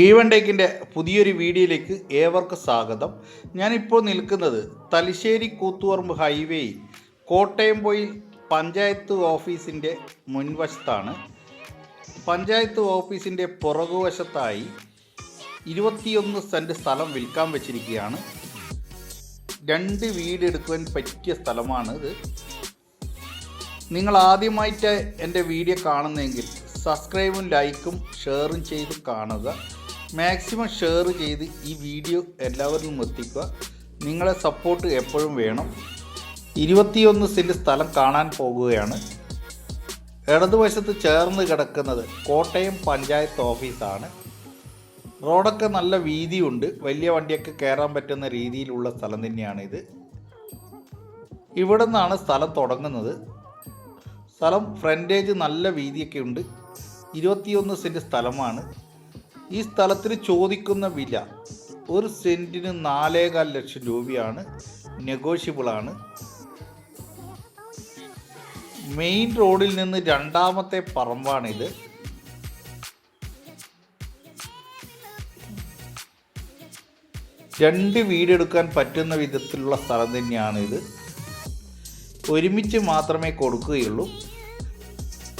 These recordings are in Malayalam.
ഗീവൻ ടേക്കിന്റെ പുതിയൊരു വീഡിയോയിലേക്ക് ഏവർക്കും സ്വാഗതം. ഞാനിപ്പോൾ നിൽക്കുന്നത് തലശ്ശേരി കൂത്തുപറമ്പ് ഹൈവേയിൽ കോട്ടയം പോയി പഞ്ചായത്ത് ഓഫീസിന്റെ മുൻവശത്താണ്. പഞ്ചായത്ത് ഓഫീസിന്റെ പുറകുവശത്തായി ഇരുപത്തിയൊന്ന് സെന്റ് സ്ഥലം വിൽക്കാൻ വെച്ചിരിക്കുകയാണ്. രണ്ട് വീട് എടുക്കുവാൻ പറ്റിയ സ്ഥലമാണ് ഇത് നിങ്ങൾ ആദ്യമായിട്ട് എന്റെ വീഡിയോ കാണുന്നതെങ്കിൽ സബ്സ്ക്രൈബും ലൈക്കും ഷെയറും ചെയ്ത് കാണുക. മാക്സിമം ഷെയർ ചെയ്ത് ഈ വീഡിയോ എല്ലാവരിലും എത്തിക്കുക. നിങ്ങളെ സപ്പോർട്ട് എപ്പോഴും വേണം. ഇരുപത്തിയൊന്ന് സെന്റ് സ്ഥലം കാണാൻ പോകുകയാണ്. ഇടതുവശത്ത് ചേർന്ന് കിടക്കുന്നത് കോട്ടയം പഞ്ചായത്ത് ഓഫീസാണ് റോഡൊക്കെ നല്ല വീതിയുണ്ട്. വലിയ വണ്ടിയൊക്കെ കയറാൻ പറ്റുന്ന രീതിയിലുള്ള സ്ഥലം തന്നെയാണ് ഇത്. ഇവിടെ നിന്നാണ് സ്ഥലം തുടങ്ങുന്നത്. സ്ഥലം ഫ്രണ്ടേജ് നല്ല വീതിയൊക്കെ ഉണ്ട്. ഇരുപത്തിയൊന്ന് സെന്റ് സ്ഥലമാണ്. ഈ സ്ഥലത്തിൽ ചോദിക്കുന്ന വില ഒരു സെന്റിന് നാലേകാൽ ലക്ഷം രൂപയാണ് നെഗോഷ്യബിളാണ് മെയിൻ റോഡിൽ നിന്ന് രണ്ടാമത്തെ പറമ്പാണിത്. രണ്ട് വീടെടുക്കാൻ പറ്റുന്ന വിധത്തിലുള്ള സ്ഥലം തന്നെയാണിത്. ഒരുമിച്ച് മാത്രമേ കൊടുക്കുകയുള്ളൂ.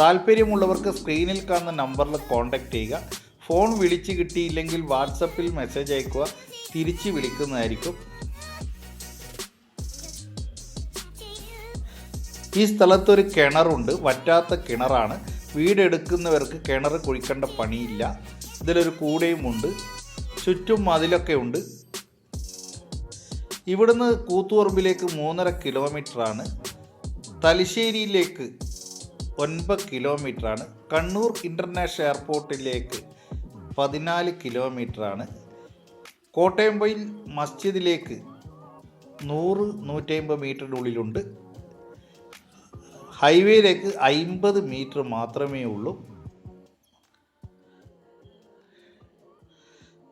താല്പര്യമുള്ളവർക്ക് സ്ക്രീനിൽ കാണുന്ന നമ്പറിൽ കോൺടാക്റ്റ് ചെയ്യുക. ഫോൺ വിളിച്ച് കിട്ടിയില്ലെങ്കിൽ വാട്സപ്പിൽ മെസ്സേജ് അയക്കുക. തിരിച്ച് വിളിക്കുന്നതായിരിക്കും. ഈ സ്ഥലത്തൊരു കിണറുണ്ട്. വറ്റാത്ത കിണറാണ്. വീടെടുക്കുന്നവർക്ക് കിണർ കുഴിക്കേണ്ട പണിയില്ല. ഇതിലൊരു കൂടെയുമുണ്ട് ചുറ്റും മതിലൊക്കെ ഉണ്ട്. ഇവിടുന്ന് കൂത്തുപറമ്പിലേക്ക് മൂന്നര കിലോമീറ്ററാണ്. തലശ്ശേരിയിലേക്ക് ഒൻപത് കിലോമീറ്ററാണ്. കണ്ണൂർ ഇന്റർനാഷണൽ എയർപോർട്ടിലേക്ക് പതിനാല് കിലോമീറ്ററാണ്. കോട്ടയം പൊയിൽ മസ്ജിദിലേക്ക് നൂറ് നൂറ്റമ്പത് ഉള്ളിലുണ്ട് ഹൈവേയിലേക്ക് അമ്പത് മീറ്റർ മാത്രമേ ഉള്ളൂ.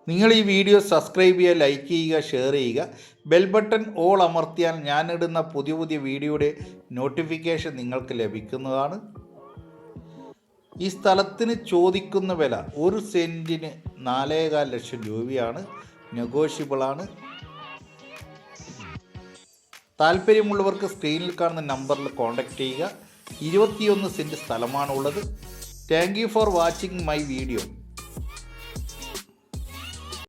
നിങ്ങൾ ഈ വീഡിയോ സബ്സ്ക്രൈബ് ചെയ്യുക ലൈക്ക് ചെയ്യുക ഷെയർ ചെയ്യുക. ബെൽ ബട്ടൺ ഓൾ അമർത്തിയാൽ ഞാനിടുന്ന പുതിയ പുതിയ വീഡിയോയുടെ നോട്ടിഫിക്കേഷൻ നിങ്ങൾക്ക് ലഭിക്കുന്നതാണ്. ഈ സ്ഥലത്തിന് ചോദിക്കുന്ന വില ഒരു സെന്റിന് നാലേകാൽ ലക്ഷം രൂപയാണ്. നെഗോഷ്യബിളാണ് താല്പര്യമുള്ളവർക്ക് സ്ക്രീനിൽ കാണുന്ന നമ്പറിൽ കോൺടാക്റ്റ് ചെയ്യുക. ഇരുപത്തിയൊന്ന് cent സ്ഥലമാണുള്ളത്. Thank you for watching my video